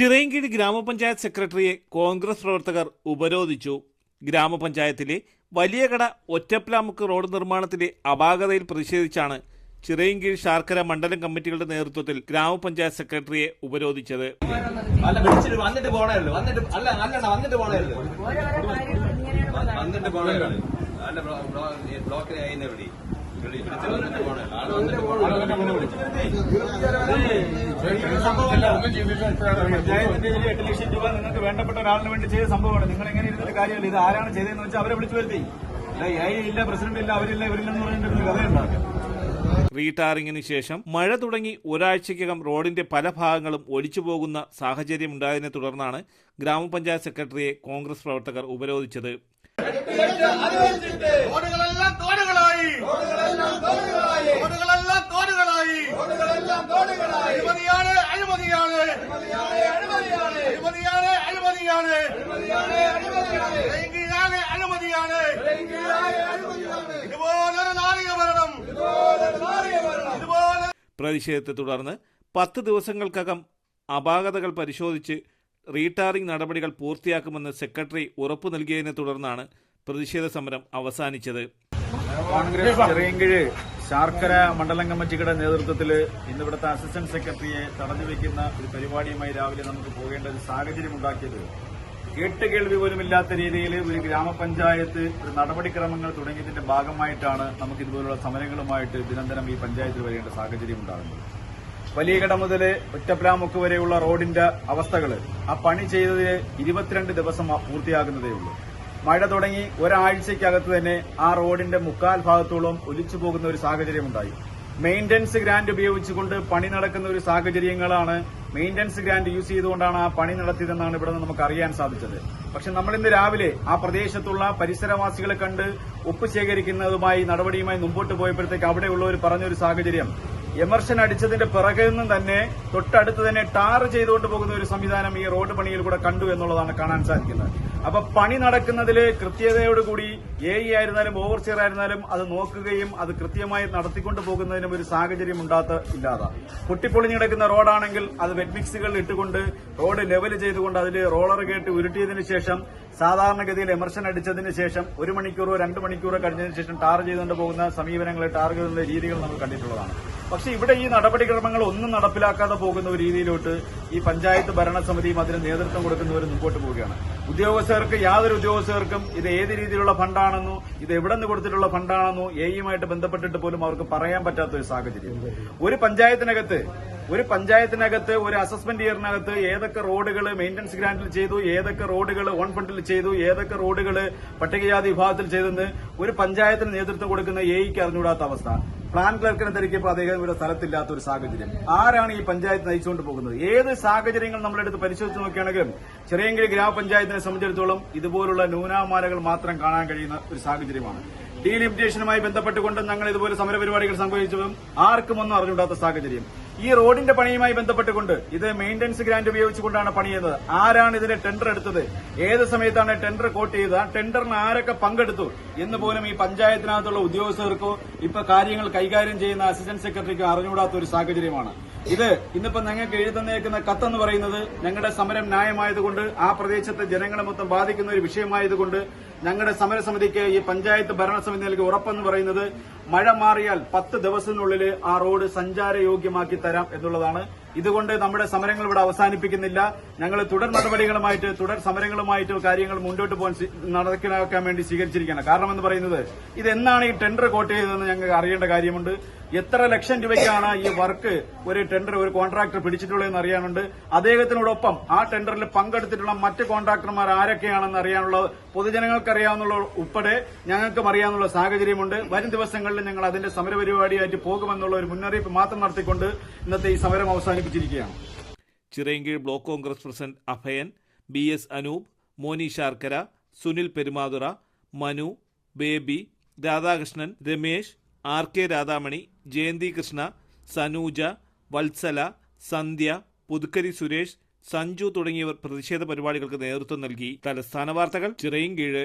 ചിറയൻകീഴ് ഗ്രാമപഞ്ചായത്ത് സെക്രട്ടറിയെ കോൺഗ്രസ് പ്രവർത്തകർ ഉപരോധിച്ചു. ഗ്രാമപഞ്ചായത്തിലെ വലിയകട ഒറ്റപ്ലാമുക്ക് റോഡ് നിർമ്മാണത്തിലെ അപാകതയിൽ പ്രതിഷേധിച്ചാണ് ചിറയൻകീഴ് ശാർക്കര മണ്ഡലം കമ്മിറ്റികളുടെ നേതൃത്വത്തിൽ ഗ്രാമപഞ്ചായത്ത് സെക്രട്ടറിയെ ഉപരോധിച്ചത്. വന്നിട്ട് പഞ്ചായത്തിന്റെ എട്ട് ലക്ഷം രൂപ നിങ്ങൾക്ക് വേണ്ടപ്പെട്ട ഒരാളിന് വേണ്ടി ചെയ്ത സംഭവമാണ് നിങ്ങൾ എങ്ങനെ ഇരുന്നിട്ട് കാര്യമില്ല ഇത് ആരാണ് ചെയ്തതെന്ന് വെച്ചാൽ അവരെ വിളിച്ചു വരുത്തി എ ഇല്ല പ്രസിഡന്റ് ഇല്ല അവരില്ല ഇവരില്ലെന്ന് പറഞ്ഞിട്ട് ഒരു കഥയുണ്ടാക്കും റീടാറിങ്ങിന് ശേഷം മഴ തുടങ്ങി ഒരാഴ്ചയ്ക്കകം റോഡിന്റെ പല ഭാഗങ്ങളും ഒലിച്ചു പോകുന്ന സാഹചര്യമുണ്ടായതിനെ തുടർന്നാണ് ഗ്രാമപഞ്ചായത്ത് സെക്രട്ടറിയെ കോൺഗ്രസ് പ്രവർത്തകർ ഉപരോധിച്ചത്. തോടുകളായി തോടുകളെല്ലാം തോടുകളായി അഴിമതിയാണ് അഴിമതിയാണ്. അഴിമതിയാണ് അഴിമതിയാണ്. ലൈംഗികമാണ് അഴിമതിയാണ്. ഇതുപോലൊരു നാളിക ഭരണം ഇതുപോലെ പ്രതിഷേധത്തെ തുടർന്ന് പത്ത് ദിവസങ്ങൾക്കകം അപാകതകൾ പരിശോധിച്ച് റീടാറിംഗ് നടപടികൾ പൂർത്തിയാക്കുമെന്ന് സെക്രട്ടറി ഉറപ്പു നൽകിയതിനെ തുടർന്നാണ് പ്രതിഷേധ സമരം അവസാനിച്ചത്. കോൺഗ്രസ് ചെറിയങ്കിഴ് ശാർക്കര മണ്ഡലം കമ്മിറ്റിയുടെ നേതൃത്വത്തിൽ ഇന്ന് ഇവിടുത്തെ അസിസ്റ്റന്റ് സെക്രട്ടറിയെ തടഞ്ഞു വെക്കുന്ന ഒരു പരിപാടിയുമായി രാവിലെ നമുക്ക് പോകേണ്ട ഒരു സാഹചര്യം ഉണ്ടാക്കിയത്. കേട്ട് കേൾവി പോലും ഇല്ലാത്ത രീതിയിൽ ഒരു ഗ്രാമപഞ്ചായത്ത് ഒരു നടപടിക്രമങ്ങൾ തുടങ്ങിയതിന്റെ ഭാഗമായിട്ടാണ് നമുക്ക് ഇതുപോലുള്ള സമരങ്ങളുമായിട്ട് ദിനംതരം ഈ പഞ്ചായത്തിൽ വരേണ്ട സാഹചര്യം ഉണ്ടാകുന്നത്. വലിയകട മുതൽ ഒറ്റപ്ലാമുക്ക് വരെയുള്ള റോഡിന്റെ അവസ്ഥകൾ ആ പണി ചെയ്തതിന് ഇരുപത്തിരണ്ട് ദിവസം പൂർത്തിയാകുന്നതേ ഉള്ളൂ. മഴ തുടങ്ങി ഒരാഴ്ചയ്ക്കകത്ത് തന്നെ ആ റോഡിന്റെ മുക്കാൽ ഭാഗത്തോളം ഒലിച്ചു പോകുന്ന ഒരു സാഹചര്യമുണ്ടായി. മെയിന്റനൻസ് ഗ്രാന്റ് ഉപയോഗിച്ചുകൊണ്ട് പണി നടക്കുന്ന ഒരു സാഹചര്യങ്ങളാണ് മെയിന്റനൻസ് ഗ്രാന്റ് യൂസ് ചെയ്തുകൊണ്ടാണ് ആ പണി നടത്തിയതെന്നാണ് ഇവിടെ നിന്ന് നമുക്ക് അറിയാൻ സാധിച്ചത്. പക്ഷെ നമ്മൾ ഇന്ന് രാവിലെ ആ പ്രദേശത്തുള്ള പരിസരവാസികളെ കണ്ട് ഒപ്പ് ശേഖരിക്കുന്നതുമായി നടപടിയുമായി മുമ്പോട്ട് പോയപ്പോഴത്തേക്ക് അവിടെയുള്ളവർ പറഞ്ഞൊരു സാഹചര്യം. എമർഷൻ അടിച്ചതിന്റെ പിറകിൽ നിന്നും തന്നെ തൊട്ടടുത്ത് തന്നെ ടാർ ചെയ്തുകൊണ്ട് പോകുന്ന ഒരു സംവിധാനം ഈ റോഡ് പണിയിൽ കൂടെ കണ്ടു എന്നുള്ളതാണ് കാണാൻ സാധിക്കുന്നത്. അപ്പൊ പണി നടക്കുന്നതിൽ കൃത്യതയോടുകൂടി എ ഇ ആയിരുന്നാലും ഓവർസിയർ ആയിരുന്നാലും അത് നോക്കുകയും അത് കൃത്യമായി നടത്തിക്കൊണ്ട് പോകുന്നതിനും ഒരു സാഹചര്യം ഉണ്ടാത്ത ഇല്ലാതെ. പൊട്ടിപ്പൊളിഞ്ഞു കിടക്കുന്ന റോഡാണെങ്കിൽ അത് വെറ്റ് മിക്സുകൾ ഇട്ടുകൊണ്ട് റോഡ് ലെവൽ ചെയ്തുകൊണ്ട് അതിൽ റോളർ കേട്ട് ഉരുട്ടിയതിനു ശേഷം സാധാരണഗതിയിൽ എമർഷൻ അടിച്ചതിന് ശേഷം ഒരു മണിക്കൂറോ രണ്ട് മണിക്കൂറോ കഴിഞ്ഞതിന് ശേഷം ടാർ ചെയ്തുകൊണ്ട് പോകുന്ന സമീപനങ്ങൾ ടാർ ചെയ്യുന്ന രീതികൾ നമ്മൾ കണ്ടിട്ടുള്ളതാണ്. പക്ഷെ ഇവിടെ ഈ നടപടിക്രമങ്ങൾ ഒന്നും നടപ്പിലാക്കാതെ പോകുന്ന ഒരു രീതിയിലോട്ട് ഈ പഞ്ചായത്ത് ഭരണസമിതിയും അതിന് നേതൃത്വം കൊടുക്കുന്നവരും മുമ്പോട്ട് പോവുകയാണ്. ഉദ്യോഗസ്ഥർക്ക് യാതൊരു ഉദ്യോഗസ്ഥർക്കും ഇത് ഏത് രീതിയിലുള്ള ഫണ്ടാണെന്നോ ഇത് എവിടെ നിന്ന് കൊടുത്തിട്ടുള്ള ഫണ്ടാണെന്നോ എയുമായിട്ട് ബന്ധപ്പെട്ടിട്ട് പോലും അവർക്ക് പറയാൻ പറ്റാത്ത ഒരു സാഹചര്യം. ഒരു പഞ്ചായത്തിനകത്ത് ഒരു പഞ്ചായത്തിനകത്ത് ഒരു അസസ്മെന്റ് ഇയറിനകത്ത് ഏതൊക്കെ റോഡുകൾ മെയിന്റനൻസ് ഗ്രാന്റിൽ ചെയ്തു ഏതൊക്കെ റോഡുകൾ ഓൺ ഫണ്ടിൽ ചെയ്തു ഏതൊക്കെ റോഡുകൾ പട്ടികജാതി വിഭാഗത്തിൽ ചെയ്തെന്ന് ഒരു പഞ്ചായത്തിന് നേതൃത്വം കൊടുക്കുന്ന എയ്ക്ക് അറിഞ്ഞുകൂടാത്ത അവസ്ഥ. പ്ലാൻ ക്ലർക്കിനെ തിരക്കിയപ്പോൾ അദ്ദേഹം ഇവിടെ സ്ഥലത്തില്ലാത്ത ഒരു സാഹചര്യം. ആരാണ് ഈ പഞ്ചായത്ത് നയിച്ചുകൊണ്ട് പോകുന്നത്? ഏത് സാഹചര്യങ്ങൾ നമ്മളെടുത്ത് പരിശോധിച്ച് നോക്കുകയാണെങ്കിലും ചെറിയെങ്കിൽ ഗ്രാമപഞ്ചായത്തിനെ സംബന്ധിച്ചിടത്തോളം ഇതുപോലുള്ള ന്യൂനമാലകൾ മാത്രം കാണാൻ കഴിയുന്ന ഒരു സാഹചര്യമാണ്. ഡീലിമിറ്റേഷനുമായി ബന്ധപ്പെട്ടുകൊണ്ട് ഞങ്ങൾ ഇതുപോലെ സമരപരിപാടികൾ സംഭവിച്ചതും ആർക്കും ഒന്നും അറിഞ്ഞുകൂടാത്ത സാഹചര്യം. ഈ റോഡിന്റെ പണിയുമായി ബന്ധപ്പെട്ടുകൊണ്ട് ഇത് മെയിന്റനൻസ് ഗ്രാന്റ് ഉപയോഗിച്ചുകൊണ്ടാണ് പണിയുന്നത്. ആരാണ് ഇതിന്റെ ടെൻഡർ എടുത്തത്? ഏത് സമയത്താണ് ടെൻഡർ കോട്ട് ചെയ്തത്? ആ ടെൻഡറിന് ആരൊക്കെ പങ്കെടുത്തു? എന്ന് പോലും ഈ പഞ്ചായത്തിനകത്തുള്ള ഉദ്യോഗസ്ഥർക്കോ ഇപ്പൊ കാര്യങ്ങൾ കൈകാര്യം ചെയ്യുന്ന അസിസ്റ്റന്റ് സെക്രട്ടറിക്കോ അറിഞ്ഞുകൂടാത്ത ഒരു സാഹചര്യമാണ്. ഇത് ഇന്നിപ്പോ ഞങ്ങൾക്ക് എഴുതുന്നേക്കുന്ന കത്തെന്ന് പറയുന്നത് ഞങ്ങളുടെ സമരം ന്യായമായതുകൊണ്ട് ആ പ്രദേശത്തെ ജനങ്ങളെ മൊത്തം ബാധിക്കുന്ന ഒരു വിഷയമായതുകൊണ്ട് ഞങ്ങളുടെ സമരസമിതിക്ക് ഈ പഞ്ചായത്ത് ഭരണസമിതി നൽകിയ ഉറപ്പെന്ന് പറയുന്നത് മഴ മാറിയാൽ പത്ത് ദിവസത്തിനുള്ളിൽ ആ റോഡ് സഞ്ചാരയോഗ്യമാക്കി തരാം എന്നുള്ളതാണ്. ഇതുകൊണ്ട് നമ്മുടെ സമരങ്ങൾ ഇവിടെ അവസാനിപ്പിക്കുന്നില്ല. ഞങ്ങൾ തുടർ നടപടികളുമായിട്ട് തുടർ സമരങ്ങളുമായിട്ട് കാര്യങ്ങൾ മുന്നോട്ട് പോകാൻ നടക്കാൻ വേണ്ടി സ്വീകരിച്ചിരിക്കുകയാണ്. കാരണം എന്ന് പറയുന്നത് ഇത് എന്നാണ് ഈ ടെൻഡർ കോട്ട് ചെയ്തതെന്ന് ഞങ്ങൾക്ക് അറിയേണ്ട കാര്യമുണ്ട്. എത്ര ലക്ഷം രൂപയ്ക്കാണ് ഈ വർക്ക് ഒരു ടെൻഡർ ഒരു കോൺട്രാക്ടർ പിടിച്ചിട്ടുള്ളതെന്ന് അറിയാനുണ്ട്? അദ്ദേഹത്തിനോടൊപ്പം ആ ടെൻഡറിൽ പങ്കെടുത്തിട്ടുള്ള മറ്റ് കോൺട്രാക്ടർമാർ ആരൊക്കെയാണെന്ന് അറിയാനുള്ള പൊതുജനങ്ങൾക്ക് അറിയാവുന്ന ഉൾപ്പെടെ ഞങ്ങൾക്കും അറിയാവുന്ന സാഹചര്യമുണ്ട്. വരും ദിവസങ്ങളിൽ ഞങ്ങൾ അതിന്റെ സമരപരിപാടിയായിട്ട് പോകുമെന്നുള്ള ഒരു മുന്നറിയിപ്പ് മാത്രം നടത്തിക്കൊണ്ട് ഇന്നത്തെ ഈ സമരം അവസാനിപ്പിച്ചിരിക്കുകയാണ്. Chirayinkeezhu block Congress president Abhayan B S Anoop Moni Sharkara Sunil Perumathura Manu Baby Radhakrishnan Ramesh R K Radhamani Jayanthi Krishna Sanuja Vatsala Sandhya Puthukkari Suresh Sanju തുടങ്ങിയവർ പ്രതിഷേധ പരിപാടികൾക്ക് നേതൃത്വം നൽകി. തലസ്ഥാന വാർത്തകൾ ചിറയൻകീഴ്.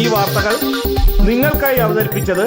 ഈ വാർത്തകൾ നിങ്ങൾക്കായി അവതരിപ്പിച്ചത്